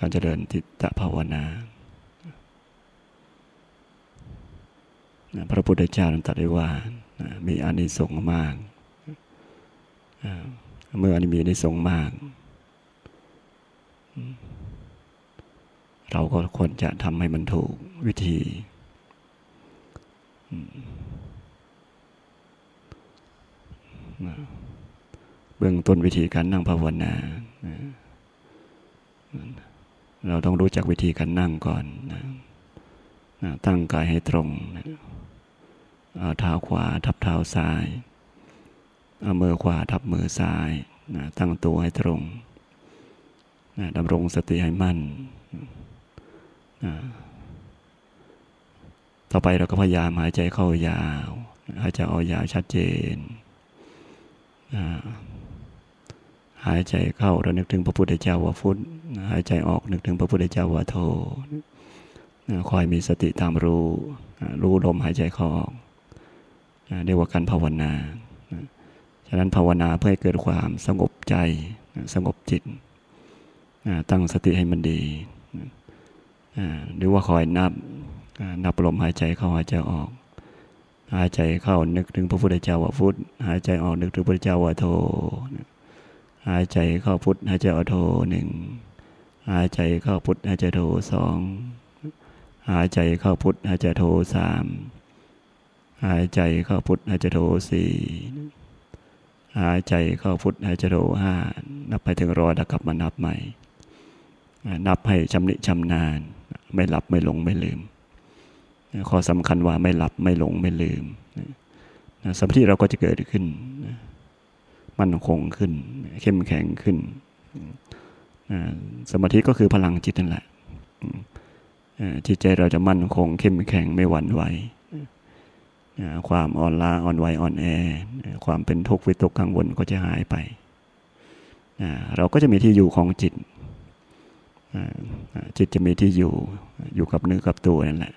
การเจริญทิฏฐภาวนา พระพุทธเจ้าตรัสไว้ว่ามีอานิสงส์มาก เมื่ออันมีอานิสงส์มาก เราก็ควรจะทำให้มันถูกวิธี เบื้องต้นวิธีการนั่งภาวนา เราต้องรู้จักวิธีการนั่งก่อนนะตั้งกายให้ตรงเอาเท้าขวาทับเท้าซ้าย เอามือขวาทับมือซ้ายนะตั้งตัวให้ตรงนะดำรงสติให้มั่นนะต่อไปเราก็พยายามหายใจเข้ายาว หายใจออกยาวชัดเจนนะ หายใจเข้าเรานึกถึงพระพุทธเจ้าว่าฟุตหายใจออกนึกถึงพระพุทธเจ้าว่าโทคอยมีสติตามรู้ รู้ลมหายใจเข้าออกเรียกว่าการภาวนาฉะนั้นภาวนาเพื่อให้เกิดความสงบใจสงบจิตตั้งสติให้มันดีหรือว่าคอยนับนับลมหายใจเข้าหายใจออก หายใจเข้านึกถึงพระพุทธเจ้าว่าพุทธหายใจออกนึกถึงพระพุทธเจ้าว่าโท หายใจเข้าพุทธหายใจออกโทหนึ่งหายใจเข้าพุทธหายใจโทสองหายใจเข้าพุทธหายใจโทสามหายใจเข้าพุทธหายใจโทสี่หายใจเข้าพุทธหายใจโทห้านับไปถึงร้อยแล้วกลับมานับใหม่ นับให้ชำนิชำนาญ ไม่หลับไม่หลงไม่ลืม ข้อสำคัญว่าไม่หลับไม่หลงไม่ลืมสมาธิเราก็จะเกิดขึ้น มั่นคงขึ้น เข้มแข็งขึ้น สมาธิก็คือพลังจิตนั่นแหละจิตใจเราจะมั่นคง เข้มแข็งไม่หวั่นไหวความอ่อนล้าอ่อนไหวอ่อนแอ ความเป็นทุกข์วิตกกังวลก็จะหายไป เราก็จะมีที่อยู่ของจิต จิตจะมีที่อยู่อยู่กับเนื้อกับตัวนั่นแหละ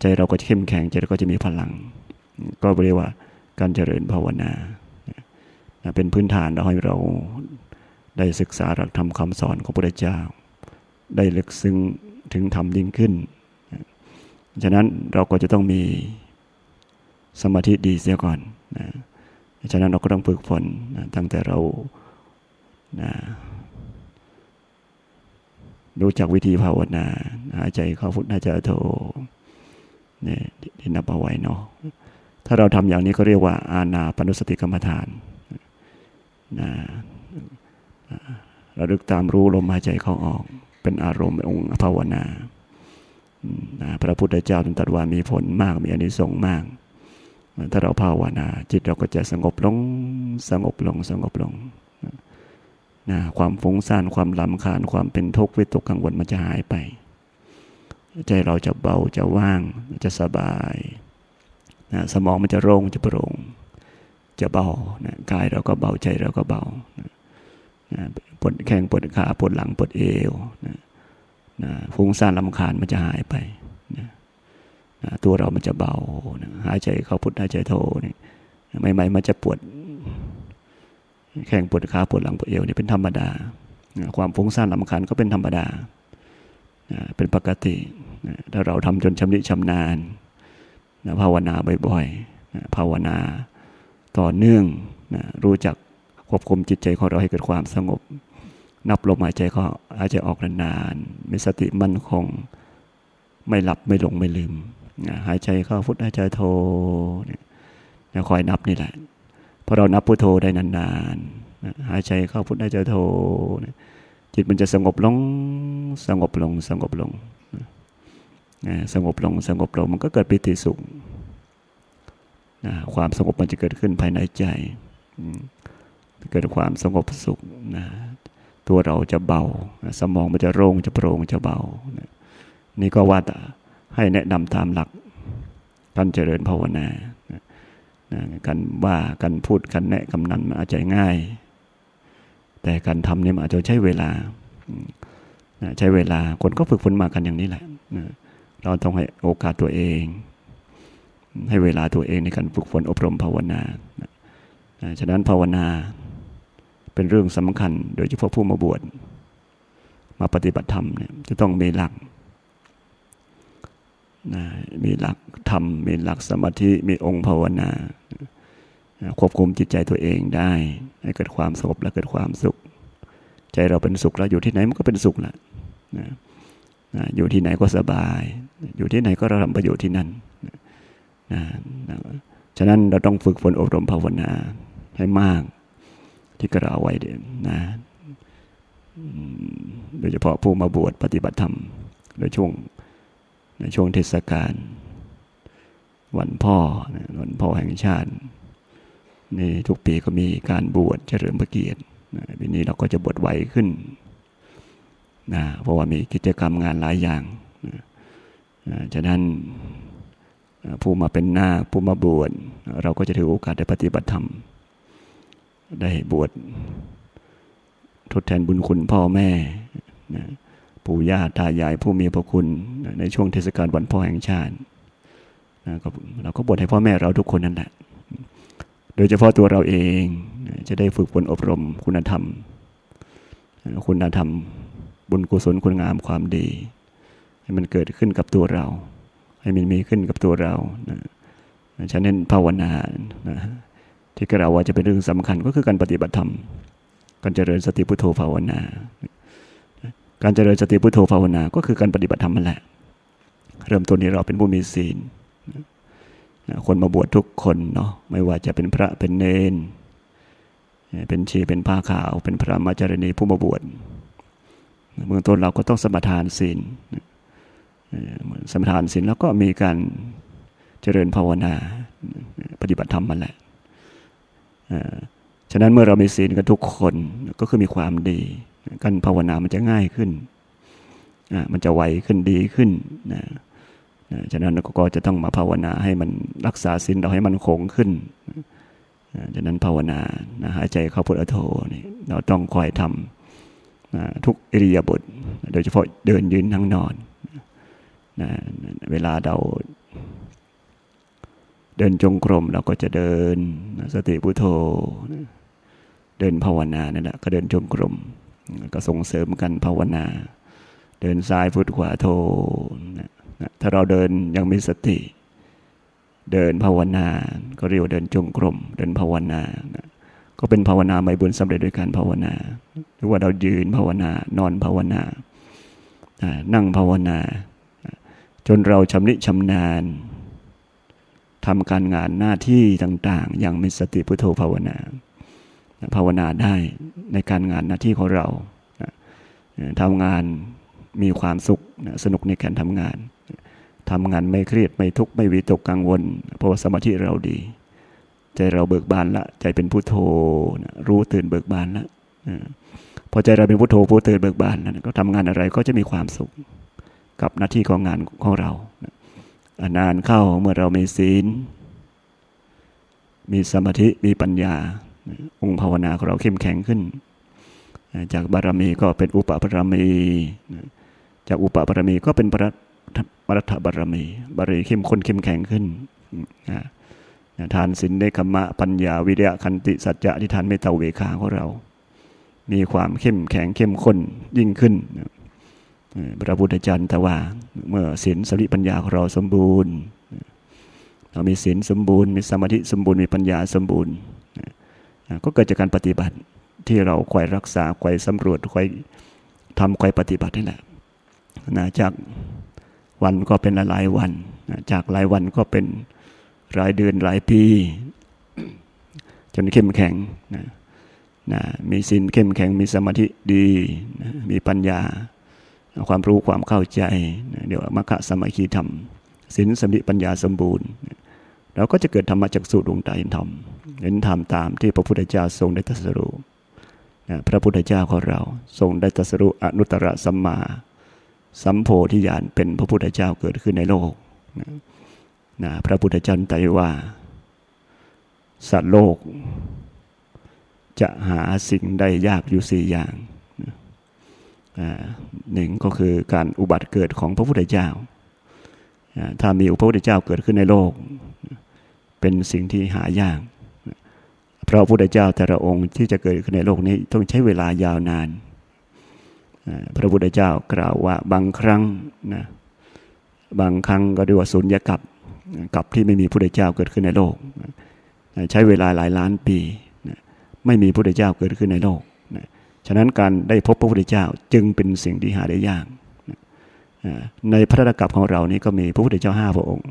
ใจเราก็เข้มแข็งใจเราก็จะมีพลัง ก็เรียกว่าการเจริญภาวนา เป็นพื้นฐานเราให้เราได้ศึกษาหลักธรรมคำสอนของพระพุทธเจ้า ได้ลึกซึ้งถึงธรรมยิ่งขึ้น ฉะนั้นเราก็จะต้องมีสมาธิดีเสียก่อนนะฉะนั้นเราก็ต้องฝึกฝนนะตั้งแต่เรานะรู้จักวิธีภาวนาหายใจเข้าพุทหายใจโทเนี่ยที่นับเอาไว้เนาะถ้าเราทำอย่างนี้ก็เรียกว่าอาณาปนุสติกรรมฐาน นะเราดึกตามรู้ลมหายใจเข้าออก เป็นอารมณ์องค์ภาวนาพระพุทธเจ้าตรัสว่ามีผลมากมีอนิสงส์มาก ถ้าเราภาวนา จิตเราก็จะสงบลงสงบลงสงบลงนะความฟุ้งซ่านความลำคาญความเป็นทุกข์วิตกกังวลมันจะหายไป ใจเราจะเบาจะว่างจะสบายนะสมองมันจะโล่งจะโปร่ง จะเบานะกายเราก็เบาใจเราก็เบานะปวดแข้งปวดขาปวดหลังปวดเอวนะนะฟุ้งซ่านลำคาญมันจะหายไปนะตัวเรามันจะเบานะหายใจเข้าพุทหายใจโทนี่ใหม่ๆมันจะปวด แข้งปวดขาปวดหลังปวดเอวนี่เป็นธรรมดาความฟุ้งซ่านลำคาญก็เป็นธรรมดาเป็นปกติถ้าเราทำจนชำนิชำนาญภาวนาบ่อยๆภาวนา ต่อเนื่องรู้จักควบคุมจิตใจของเราให้เกิดความสงบ นับลมหายใจเขาหายใจออกนานๆมีสติมั่นคง ไม่หลับไม่หลงไม่ลืมหายใจเข้าพุทหายใจโทเนี่ยคอยนับนี่แหละพอเรานับพุทโธได้นานๆหายใจเข้าพุทหายใจโทจิตมันจะสงบลงสงบลงสงบลงสงบลงสงบลงมันก็เกิดปิติสุข ความสงบมันจะเกิดขึ้นภายในใจ เกิดความสงบสุขนะตัวเราจะเบา สมองมันจะโล่งจะโปร่งจะเบานี่ก็ว่าให้แนะนำตามหลักการเจริญภาวนาการว่าการพูดการแนะคำนั้นมันอาจจะง่าย แต่การทำเนี่ยมันอาจจะใช้เวลาใช้เวลาคนก็ฝึกฝนมากันอย่างนี้แหละเราต้องให้โอกาสตัวเอง ให้เวลาตัวเองในการฝึกฝนอบรมภาวนาฉะนั้นภาวนาเป็นเรื่องสำคัญ โดยเฉพาะผู้มาบวชมาปฏิบัติธรรมเนี่ยจะต้องมีหลักนะมีหลักธรรม มีหลักสมาธิ มีองค์ภาวนา ควบคุมจิตใจตัวเองได้ ให้เกิดความสงบและเกิดความสุข ใจเราเป็นสุขแล้วอยู่ที่ไหนมันก็เป็นสุขแหละนะนะอยู่ที่ไหนก็สบาย อยู่ที่ไหนก็เราทำประโยชน์ที่นั่นนะ นะฉะนั้นเราต้องฝึกฝนอบรมภาวนาให้มากที่กระเอาไว้เด่นนะโดยเฉพาะผู้มาบวชปฏิบัติธรรมในช่วงในช่วงเทศกาลวันพ่อวันพ่อแห่งชาตินี่ทุกปีก็มีการบวชเฉลิมพระเกียรติปีนี้เราก็จะบวชไวขึ้นนะเพราะว่ามีกิจกรรมงานหลายอย่างนะฉะนั้น ผู้มาเป็นหน้าผู้มาบวชเราก็จะถือโอกาสได้ปฏิบัติธรรม ได้บวชทดแทนบุญคุณพ่อแม่นะปู่ย่าตายายผู้มีพระคุณในช่วงเทศกาลวันพ่อแห่งชาตินะเราก็บวชให้พ่อแม่เราทุกคนนั่นแหละโดยเฉพาะตัวเราเองจะได้ฝึกฝนอบรมคุณธรรม คุณธรรมบุญกุศลคุณงามความดี ให้มันเกิดขึ้นกับตัวเรา ให้มันมีขึ้นกับตัวเรานะฉะนั้นภาวนานะที่กล่าวว่าจะเป็นเรื่องสำคัญก็คือการปฏิบัติธรรม การเจริญสติพุทโธภาวนา การเจริญสติพุทโธภาวนา ก็คือการปฏิบัติธรรมนั่นแหละ เริ่มต้นนี้เราเป็นผู้มีศีลคนมาบวชทุกคนเนาะไม่ว่าจะเป็นพระเป็นเนน เป็นชีเป็นผ้าขาว เป็นพระมาจารณีผู้มาบวชเบื้องต้นเราก็ต้องสมทานศีล สมทานศีลแล้วก็มีการเจริญภาวนาปฏิบัติธรรมมันแหละฉะนั้นเมื่อเรามีศีลกันทุกคนก็คือมีความดี การภาวนามันจะง่ายขึ้น มันจะไวขึ้นดีขึ้นนะฉะนั้นเราก็จะต้องมาภาวนาให้มันรักษาศีลเราให้มันคงขึ้นฉะนั้นภาวนาหายใจเข้าพุทธโธนี่เราต้องคอยทำทุกอิริยาบถโดยเฉพาะเดินยืนนั่งนอน นะเวลาเราเดินจงกรมเราก็จะเดินสติพุทโธเดินภาวนานั่นแหละก็เดินจงกรมก็ส่งเสริมกันภาวนา เดินซ้ายพุทขวาโทนะถ้าเราเดินยังมีสติ เดินภาวนา ก็เรียกว่าเดินจงกรม เดินภาวนานะก็เป็นภาวนาไม่บุญสำเร็จด้วยการภาวนา หรือว่าเรายืนภาวนานอนภาวนา นั่งภาวนา จนเราชำนิชำนาญทำการงานหน้าที่ต่าง ๆ อย่างมีสติพุทโธภาวนา ภาวนาได้ในการงานหน้าที่ของเราทำงานมีความสุขสนุกในการทำงานทำงานไม่เครียดไม่ทุกข์ไม่วิตกกังวล เพราะว่าสมาธิเราดี ใจเราเบิกบานละ ใจเป็นพุทโธรู้ตื่นเบิกบานละพอใจเราเป็นพุทโธผู้ตื่นเบิกบานแล้วก็ทำงานอะไรก็จะมีความสุข กับหน้าที่ของงานของเรา นานเข้าเมื่อเรามีศีล มีสมาธิมีปัญญา องค์ภาวนาของเราเข้มแข็งขึ้น จากบารมีก็เป็นอุปบารมี จากอุปบารมีก็เป็นปรัตบารมี บารมีเข้มข้นเข้มแข็งขึ้นทานสินเนคมะปัญญาวิริยะคันติสัจจะที่ทานเมตตาเวขาของเรา มีความเข้มแข็งเข้มข้นยิ่งขึ้น พระพุทธเจ้าแต่ว่า เมื่อศีลสติปัญญาของเราสมบูรณ์ เรามีศีลสมบูรณ์ มีสมาธิสมบูรณ์ มีปัญญาสมบูรณ์ ก็เกิดจากการปฏิบัติที่เราคอยรักษาคอยสำรวจคอยทำคอยปฏิบัตินี่แหละนะจากวันก็เป็นหลายวันนะจากหลายวันก็เป็นรายเดือนหลายปี จนเข้มแข็งนะนะมีสินเข้มแข็งมีสมาธิดีนะมีปัญญา ความรู้ความเข้าใจเดี๋ยวมรรคสมาธิธรรมสินสมิปัญญาสมบูรณ์เราก็จะเกิดธรรมจากสูตรดวงตาเห็นธรรมเห็นธรรมตามที่พระพุทธเจ้าทรงได้ตรัสรู้พระพุทธเจ้าของเราทรงได้ตรัสรู้อนุตตรสัมมา สัมโพธิญาณเป็นพระพุทธเจ้าเกิดขึ้นในโลกนะพระพุทธเจ้าตรัสว่า สัตว์โลก จะหาสิ่งได้ยากอยู่สี่อย่าง หนึ่งก็คือการอุบัติเกิดของพระพุทธเจ้า ถ้ามีพระพุทธเจ้าเกิดขึ้นในโลก เป็นสิ่งที่หายากพระพุทธเจ้าแต่ละองค์ที่จะเกิดขึ้นในโลกนี้ต้องใช้เวลายาวนาน พระพุทธเจ้ากล่าวว่าบางครั้งนะบางครั้งก็เรียกว่าสุญญกับกับที่ไม่มีพระพุทธเจ้าเกิดขึ้นในโลก ใช้เวลาหลายล้านปี ไม่มีพระพุทธเจ้าเกิดขึ้นในโลก ฉะนั้นการได้พบพระพุทธเจ้าจึงเป็นสิ่งที่หาได้ยาก ในพระธกับของเรานี้ก็มีพระพุทธเจ้าห้าพระองค์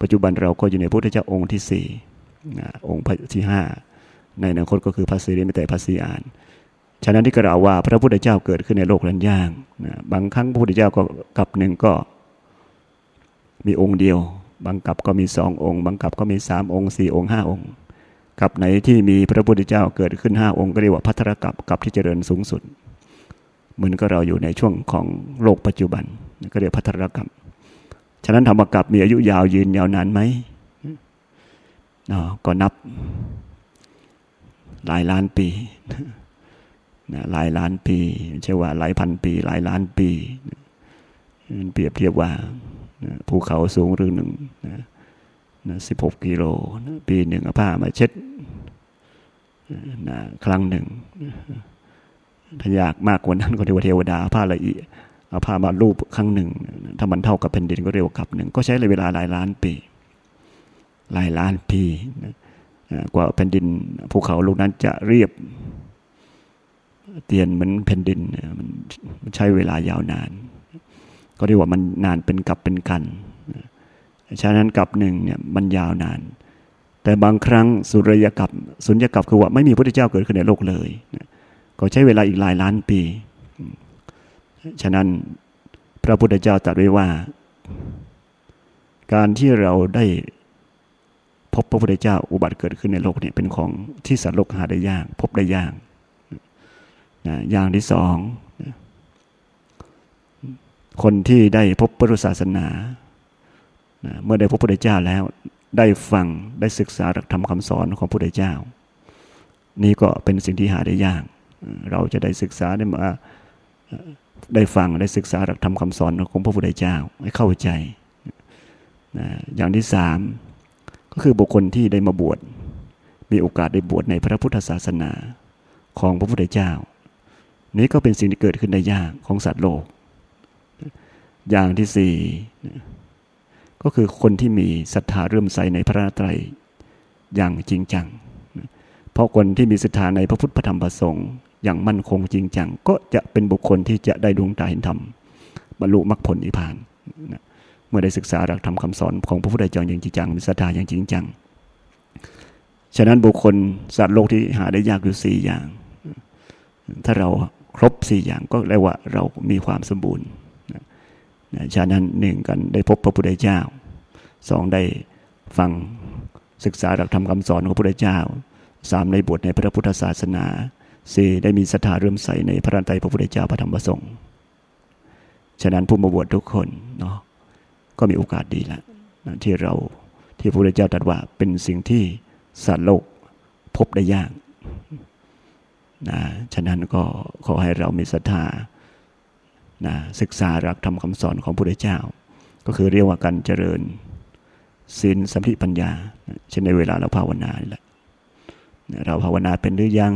ปัจจุบันเราก็อยู่ในพระพุทธเจ้าองค์ที่สี่องค์ที่ห้าในอนาคตก็คือพระสิริมิแต่พระสีอาน ฉะนั้นที่กล่าวว่าพระพุทธเจ้าเกิดขึ้นในโลกนั้นยากบางครั้งพระพุทธเจ้าก็กับหนึ่งก็มีองค์เดียว บางกับก็มีสององค์ บางกับก็มีสามองค์สี่องค์ห้าองค์ กับไหนที่มีพระพุทธเจ้าเกิดขึ้นห้าองค์ก็เรียกว่าพัทรกับกับที่เจริญสูงสุด เหมือนก็เราอยู่ในช่วงของโลกปัจจุบัน ก็เรียกพัทรกับฉะนั้นธรรมกับมีอายุยาวยืนยาวนานไหมก็นับ หลายล้านปีนะหลายล้านปีใช่ว่าหลายพันปี หลายล้านปีเปรียบเทียบว่าภูเขาสูงหรือหนึ่ง สิบหกกิโลปีหนึ่งเอาผ้ามาเช็ดครั้งหนึ่งถ้าอยากมากกว่านั้นก็เรียกว่าเทวดาผ้าละเอียดเอาผ้ามารูปครั้งหนึ่ง ถ้ามันเท่ากับแผ่นดินก็เรียกว่ากับหนึ่ง ก็ใช้เวลาหลายล้านปี หลายล้านปีกว่าแผ่นดินภูเขาลูกนั้นจะเรียบ เตียนเหมือนแผ่นดินมันใช้เวลายาวนาน ก็เรียกว่ามันนานเป็นกับเป็นกัน ฉะนั้นกับหนึ่งเนี่ยมันยาวนาน แต่บางครั้งสุริยกับสุญญกับคือว่าไม่มีพระเจ้าเกิดขึ้นในโลกเลยก็ใช้เวลาอีกหลายล้านปี ฉะนั้นพระพุทธเจ้าตรัสไว้ว่า การที่เราได้พบพระพุทธเจ้าอุบัติเกิดขึ้นในโลกเนี่ยเป็นของที่สัตว์โลกหาได้ยาก พบได้ยากนะอย่างที่สอง คนที่ได้พบพระพุทธศาสนา เมื่อได้พบพระพุทธเจ้าแล้ว ได้ฟังได้ศึกษาหลักธรรมคำสอนของพระพุทธเจ้า นี่ก็เป็นสิ่งที่หาได้ยาก เราจะได้ศึกษาได้มาได้ฟังได้ศึกษาหลักธรรมคำสอนของพระพุทธเจ้าให้เข้าใจอย่างที่สามก็คือบุคคลที่ได้มาบวชมีโอกาสได้บวชในพระพุทธศาสนาของพระพุทธเจ้า นี้ก็เป็นสิ่งที่เกิดขึ้นในยากของสัตว์โลก อย่างที่สี่ ก็คือคนที่มีศรัทธาเรื่มใสในพระนาตรัยอย่างจริงจัง เพราะคนที่มีศรัทธาในพระพุทธธรรมประสงค์อย่างมั่นคงจริงจัง ก็จะเป็นบุคคลที่จะได้ดวงตาเห็นธรรมบรรลุมรรคผลนิพพานนะมื่อได้ศึกษาหลักธรรมคาสอนของพระพุทธเจ้าอย่างจริงจังมีศรัทธาอย่างจริงจัง ฉะนั้นบุคคลสัตว์โลกที่หาได้ยากอยู่สี่อย่าง ถ้าเราครบสี่อย่างก็เรียกว่าเรามีความสมบูรณ์ ฉะนั้นหนึ่งกันได้พบพระพุทธเจ้าสองได้ฟังศึกษาหลักธรรมคาสอนของพระพุทธเจ้าสามได้บวชในพระพุทธศาสนาสี่ได้มีศรัทธาเริ่มใสในพระรัตนตรัยพระพุทธเจ้าพระธรรมประสงค์ฉะนั้นผู้มาบวชทุกคนเนาะก็มีโอกาสดีแล้วนะที่เราที่พระพุทธเจ้าตรัสว่าเป็นสิ่งที่สัตว์โลกพบได้ยากนะฉะนั้นก็ขอให้เรามีศรัทธา นะศึกษารักธรรมคำสอนของพระพุทธเจ้า ก็คือเรียกว่าการเจริญศีลสัมผัปัญญา เช่นในเวลาเราภาวนาแหละเราภาวนาเป็นหรือยัง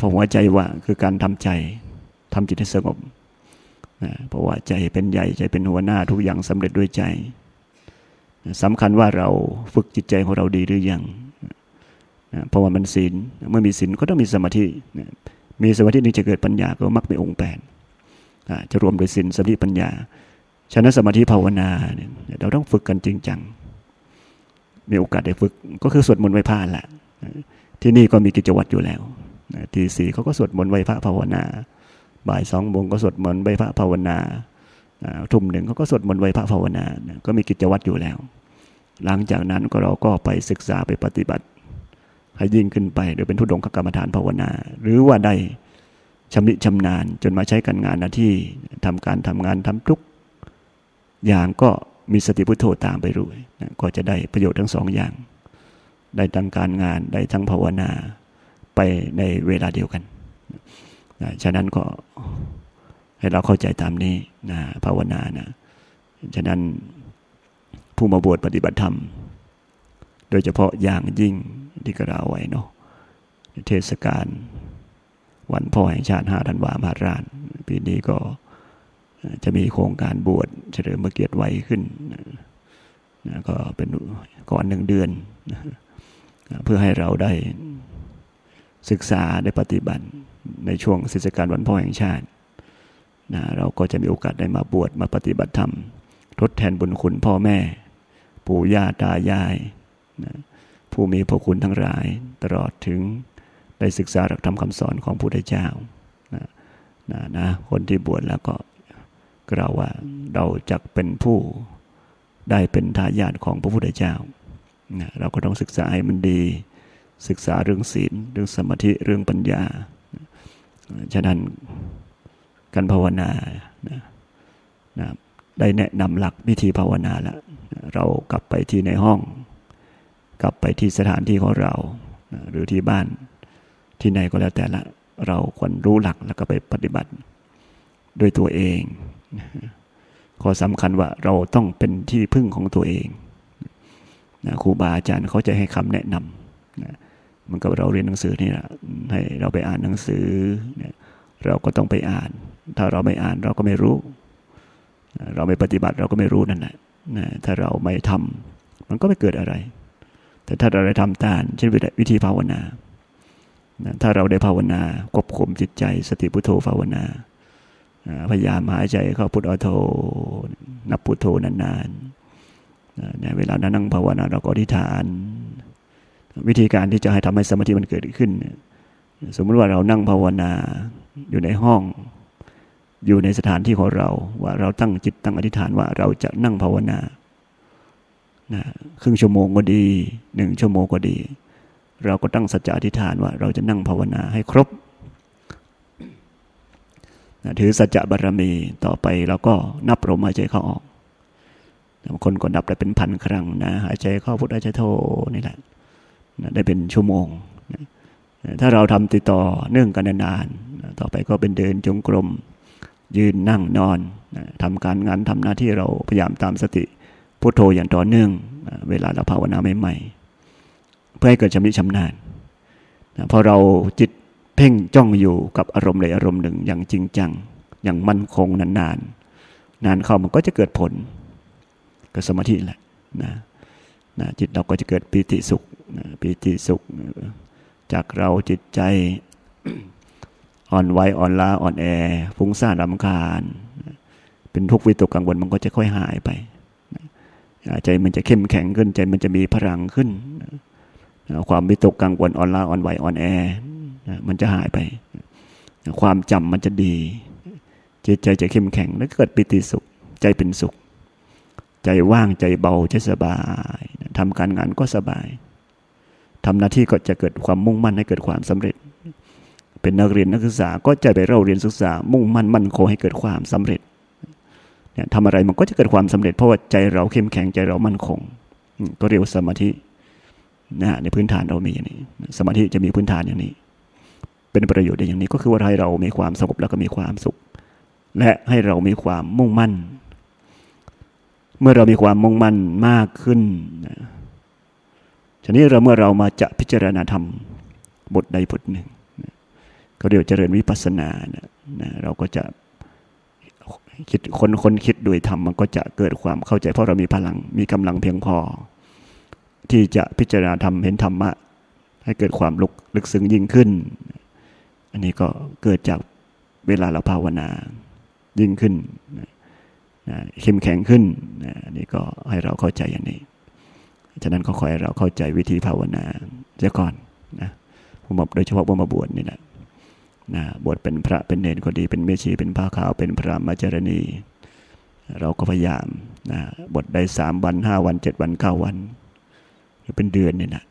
พอหัวใจว่าคือการทำใจทำจิตให้สงบนะเพราะว่าใจเป็นใหญ่ใจเป็นหัวหน้าทุกอย่างสำเร็จด้วยใจสำคัญว่าเราฝึกจิตใจของเราดีหรือยังนะเพราะว่ามันศีลเมื่อมีศีลก็ต้องมีสมาธินะ มีสมาธินี้จะเกิดปัญญาก็มักเป็นองค์แปดจะรวมโดยศีลสมาธิปัญญาฉะนั้นสมาธิภาวนาเนี่ยเราต้องฝึกกันจริงจัง มีโอกาสได้ฝึกก็คือสวดมนต์ไหว้พระแหละที่นี่ก็มีกิจวัตรอยู่แล้วทีสี่เขาก็สวดมนต์ไหว้พระภาวนา บ่ายสองโมงก็สวดมนต์ไหว้พระภาวนาทุ่มหนึ่งเขาก็สวดมนต์ไหว้พระภาวนา ก็มีกิจวัตรอยู่แล้ว หลังจากนั้นก็เราก็ไปศึกษาไปปฏิบัติ ให้ยิ่งขึ้นไปโดยเป็นทุดงคกรรมฐานภาวนา หรือว่าได้ชำนิชำนาญ จนมาใช้การงานหน้าที่ทำการทำงานทำทุกอย่างก็มีสติพุทโธตามไปรู้ก็จะได้ประโยชน์ทั้งสองอย่าง ได้ทั้งการงานได้ทั้งภาวนาไปในเวลาเดียวกันนะฉะนั้นก็ให้เราเข้าใจตามนี้นะภาวนานะฉะนั้นผู้มาบวชปฏิบัติธรรม โดยเฉพาะอย่างยิ่งที่กระเราไว้เนาะเทศกาลวันพ่อแห่งชาติห้าธันวาคมาราชปีนี้ก็จะมีโครงการบวชเฉลิมพระเกียรติไว้ขึ้นนะก็เป็นก่อนหนึ่งเดือนนะเพื่อให้เราได้ศึกษาได้ปฏิบัติในช่วงเทศกาลวันพ่อแห่งชาตินะเราก็จะมีโอกาสได้มาบวชมาปฏิบัติธรรม ทดแทนบุญคุณพ่อแม่ ปู่ย่าตายาย นะผู้มีพระคุณทั้งหลาย ตลอดถึงได้ศึกษาหลักธรรมคำสอนของพระพุทธเจ้านะนะนะคนที่บวชแล้วก็กล่าวว่าเราจะเป็นผู้ได้เป็นทายาทของพระพุทธเจ้านะเราก็ต้องศึกษาให้มันดี ศึกษาเรื่องศีลเรื่องสมาธิเรื่องปัญญา ฉะนั้นการภาวนานะนะได้แนะนำหลักวิธีภาวนาแล้ว เรากลับไปที่ในห้อง กลับไปที่สถานที่ของเรา หรือที่บ้านที่ไหนก็แล้วแต่ละเราควรรู้หลักแล้วก็ไปปฏิบัติด้วยตัวเองข้อสำคัญว่าเราต้องเป็นที่พึ่งของตัวเองนะครูบาอาจารย์เขาจะให้คำแนะนำนะมันกับเราเรียนหนังสือนี่แหละให้เราไปอ่านหนังสือเนี่ยเราก็ต้องไปอ่าน ถ้าเราไม่อ่านเราก็ไม่รู้ เราไม่ปฏิบัติเราก็ไม่รู้นั่นแหละนะถ้าเราไม่ทำมันก็ไม่เกิดอะไร แต่ถ้าเราได้ทำตามเช่นวิธีภาวนานะถ้าเราได้ภาวนาควบคุมจิตใจ สติพุทโธภาวนาพยายามหายใจเข้าพุทโธนับพุทโธนานๆเนี่ยเวลานั่งภาวนาเราก็อธิษฐาน วิธีการที่จะให้ทำให้สมาธิมันเกิดขึ้น สมมติว่าเรานั่งภาวนาอยู่ในห้อง อยู่ในสถานที่ของเราว่าเราตั้งจิตตั้งอธิษฐานว่าเราจะนั่งภาวนา นะครึ่งชั่วโมงก็ดีหนึ่งชั่วโมงก็ดี เราก็ตั้งสัจจะอธิษฐานว่า เราจะนั่งภาวนาให้ครบถือสัจจะบารมีต่อไปแล้วก็นับลมหายใจเข้าออกบางคนก็นับได้เป็นพันครั้งนะหายใจเข้าพุทธหายใจโทนี่แหละได้เป็นชั่วโมงถ้าเราทำติดต่อเนื่องกันนานๆต่อไปก็เป็นเดินจงกรมยืนนั่งนอนทำการงานทำหน้าที่เราพยายามตามสติ พุทโธอย่างต่อเนื่องเวลาเราภาวนาใหม่ๆ เพื่อให้เกิดชำนิชำนาญพอเราจิตเพ่งจ้องอยู่กับอารมณ์ใดอารมณ์หนึ่งอย่างจริงจัง อย่างมั่นคงนานๆนนานเข้ามันก็จะเกิดผลกับสมาธิแหละนะนะจิตเราก็จะเกิดปีติสุขนะปีติสุข จากเราจิตใจอ่อนไหวอ่อนล้าอ่อนแอฟุ้งซ่านรำคาญ เป็นทุกข์วิตกกังวลมันก็จะค่อยหายไป ใจมันจะเข้มแข็งขึ้น ใจมันจะมีพลังขึ้น ความวิตกกังวลอ่อนล้าอ่อนไหวอ่อนแอ มันจะหายไป ความจำมันจะดี จิตใจจะเข้มแข็งแล้วเกิดปิติสุข ใจเป็นสุข ใจว่างใจเบาใจสบายทำการงานก็สบายทำหน้าที่ก็จะเกิดความมุ่งมั่นให้เกิดความสำเร็จ เป็นนักเรียนนักศึกษาก็จะไปเล่าเรียนศึกษา มุ่งมั่นมั่นคงให้เกิดความสำเร็จ ทำอะไรมันก็จะเกิดความสำเร็จเพราะว่าใจเราเข้มแข็งใจเรามั่นคง ก็เรียกสมาธินะในพื้นฐานเรามีอย่างนี้ สมาธิจะมีพื้นฐานอย่างนี้ เป็นประโยชน์อย่างนี้ก็คือว่าให้เรามีความสงบแล้วก็มีความสุข และให้เรามีความมุ่งมั่น เมื่อเรามีความมุ่งมั่นมากขึ้นทีนี้เราเมื่อเรามาจะพิจารณาธรรมบทใดบทหนึ่งก็เรียกเจริญวิปัสสนานะเราก็จะ คิดคนคนคิดโดยธรรมมันก็จะเกิดความเข้าใจ เพราะเรามีพลังมีกำลังเพียงพอ ที่จะพิจารณาธรรมเห็นธรรมะ ให้เกิดความลึกลึกซึ้งยิ่งขึ้น อันนี้ก็เกิดจากเวลาเราภาวนายิ่งขึ้นเข้มแข็งขึ้นอันนี้ก็ให้เราเข้าใจอย่างนี้ฉะนั้นก็ขอให้เราเข้าใจวิธีภาวนาเสียก่อนนะผมบอกโดยเฉพาะว่ามาบวชนี่แหละ นะบวชเป็นพระเป็นเนรก็ดีเป็นเมชีเป็นผ้าขาวเป็นพระมาจารณี เราก็พยายามนะบวชได้สามวันห้าวันเจ็ดวันเก้าวัน หรือเป็นเดือนเนี่ยนะ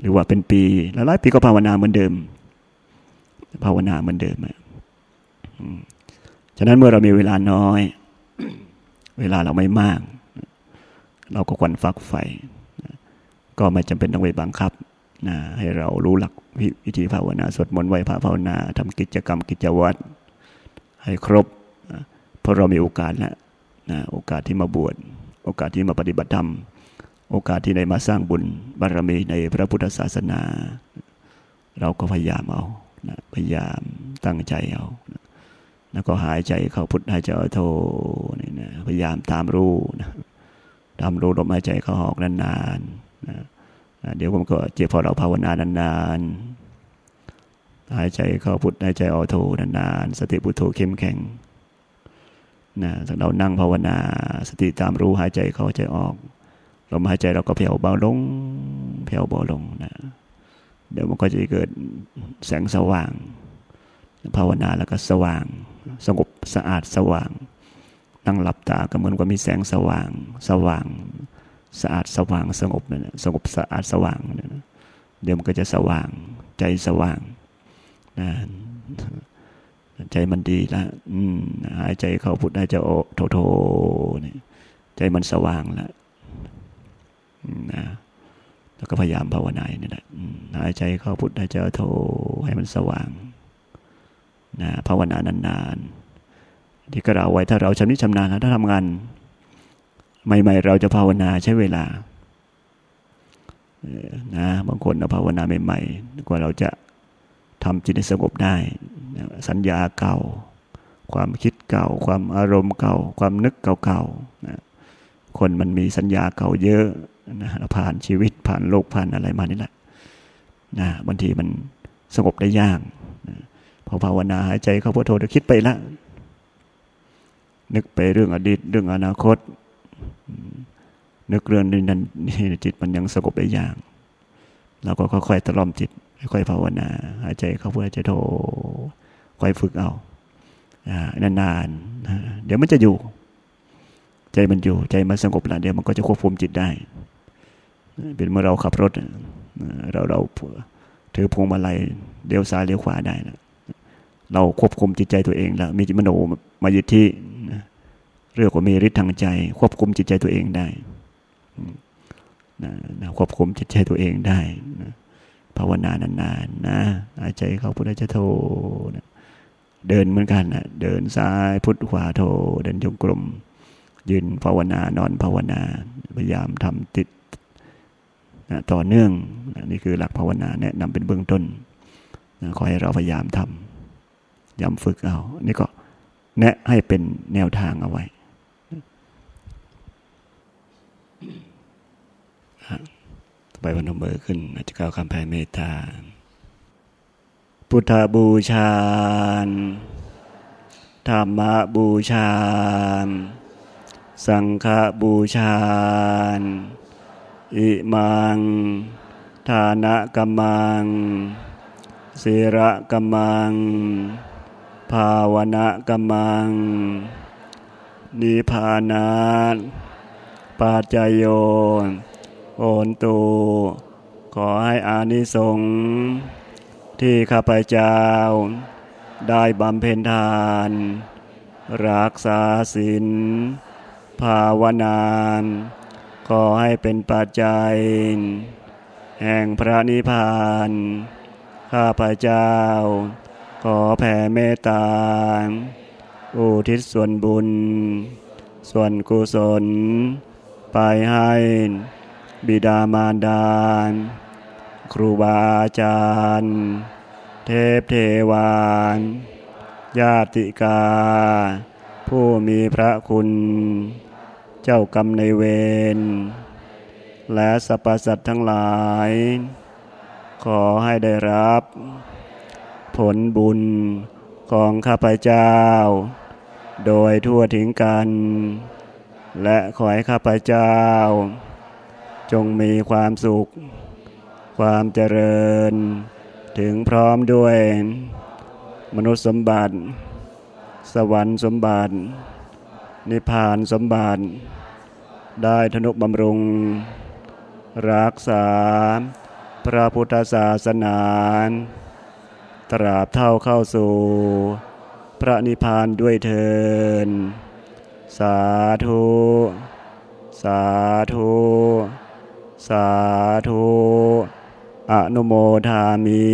หรือว่าเป็นปีหลายปีก็ภาวนาเหมือนเดิม ภาวนาเหมือนเดิมฉะนั้นเมื่อเรามีเวลาน้อย เวลาเราไม่มาก เราก็ควรฟักไฟ ก็ไม่จำเป็นต้องไปบังคับ นะให้เรารู้หลักวิธีภาวนาสวดมนต์ไหวพระภาวนาทำกิจกรรมกิจวัตรให้ครบเพราะเรามีโอกาสแล้วนะโอกาสที่มาบวชโอกาสที่มาปฏิบัติธรรม โอกาสที่ได้มาสร้างบุญบารมีในพระพุทธศาสนา เราก็พยายามเอานะพยายามตั้งใจเอานะแล้วก็หายใจเข้าพุทหายใจออกโทนี่นะพยายามตามรู้นะตามรู้ลมหายใจเข้าออกนานๆนะ เดี๋ยวผมก็เจ็บพอเราภาวนานานๆ หายใจเข้าพุทหายใจออกโทนานๆ สติพุทโธเข้มแข็งนะเรานั่งภาวนา สติตามรู้หายใจเข้าใจออกลมหายใจเราก็แผ่วเบาลงแผ่วเบาลงนะเดี๋ยวมันก็จะเกิดแสงสว่าง ภาวนาแล้วก็สว่าง สงบสะอาดสว่าง นั่งหลับตาก็เหมือนกับมีแสงสว่างสว่าง สะอาดสว่างสงบนั่นสงบสะอาดสว่างนั่นเดี๋ยวมันก็จะสว่างใจสว่างนะใจมันดีแล้วหายใจเข้าพุทธหายใจออกโทโทนี่ใจมันสว่างแล้วนะแล้วก็พยายามภาวนาเนี่ยแหละหายใจเข้าพุทธหายใจโทให้มันสว่างนะภาวนานานๆที่กล่าไว้ถ้าเราชำนิชำนาญถ้าทำงาน ใหม่ ๆ เราจะภาวนาใช้เวลานะบางคนเราภาวนาใหม่ๆกว่าเราจะทำจิตให้สงบได้ สัญญาเก่า ความคิดเก่า ความอารมณ์เก่า ความนึกเก่าๆนะคนมันมีสัญญาเก่าเยอะนะผ่านชีวิตผ่านโลกผ่านอะไรมานี่แหละนะบางทีมันสงบได้ยากนะพอภาวนาหายใจเข้าพุทโธจะคิดไปละนึกไปเรื่องอดีตเรื่องอนาคต นึกเรื่องนี้นั้นจิตมันยังสงบได้ยากเราก็ค่อยๆตะล่อมจิตค่อยๆภาวนาหายใจเข้าเพุทหายใจโธค่อยฝึกเอานานๆเดี๋ยวมันจะอยู่ ใจมันอยู่ใจมันสงบแล้วเดี๋ยวมันก็จะควบคุมจิตได้ เป็นเมื่อเราขับรถเราเราถือพวงมาลัยเลี้ยวซ้ายเลี้ยวขวาได้นะเราควบคุมจิตใจตัวเองแล้วมีจิตมโนมายึดที่ เรื่องของมีฤทธิ์ทางใจ ควบคุมจิตใจตัวเองได้นะควบคุมจิตใจตัวเองได้นะภาวนานานๆนะหายใจเข้าพุทธเจ้าโทนะเดินเหมือนกันนะเดินซ้ายพุทธขวาโท เดินจงกรมยืนภาวนานอนภาวนา พยายามทำติดนะต่อเนื่องนะนี่คือหลักภาวนาแนะนำเป็นเบื้องต้นนะขอให้เราพยายามทำย้ำฝึกเอา นี่ก็แนะให้เป็นแนวทางเอาไว้ ไปวันนมือขึ้นอาจจะกล่าวคำแผ่เมตตา พุทธบูชาธรรมบูชา สังฆบูชา อิมังฐานะกัมมังศิระกัมมัง ภาวนะกัมมัง นิพานาปัจจโย โอนตู ขอให้อานิสงส์ที่ข้าพเจ้า ได้บำเพ็ญทาน รักษาศีลภาวนานขอให้เป็นปัจจัย แห่งพระนิพพาน ข้าพเจ้า ขอแผ่เมตตา อุทิศส่วนบุญ ส่วนกุศล ไปให้ บิดามารดา ครูบาอาจารย์ เทพเทวานญาติกา ผู้มีพระคุณ เจ้ากรรมในเวร และสรรพสัตว์ทั้งหลาย ขอให้ได้รับ ผลบุญของข้าพเจ้า โดยทั่วถึงกัน และขอให้ข้าพเจ้า จงมีความสุข ความเจริญ ถึงพร้อมด้วย มนุษย์สมบัติ สวรรค์สมบัติ นิพพานสมบัติ ได้ธนุบำรุง รักษา พระพุทธศาสนา ตราบเท่าเข้าสู่ พระนิพพานด้วยเทินสาธุ สาธุ สาธุอนุโมทามิ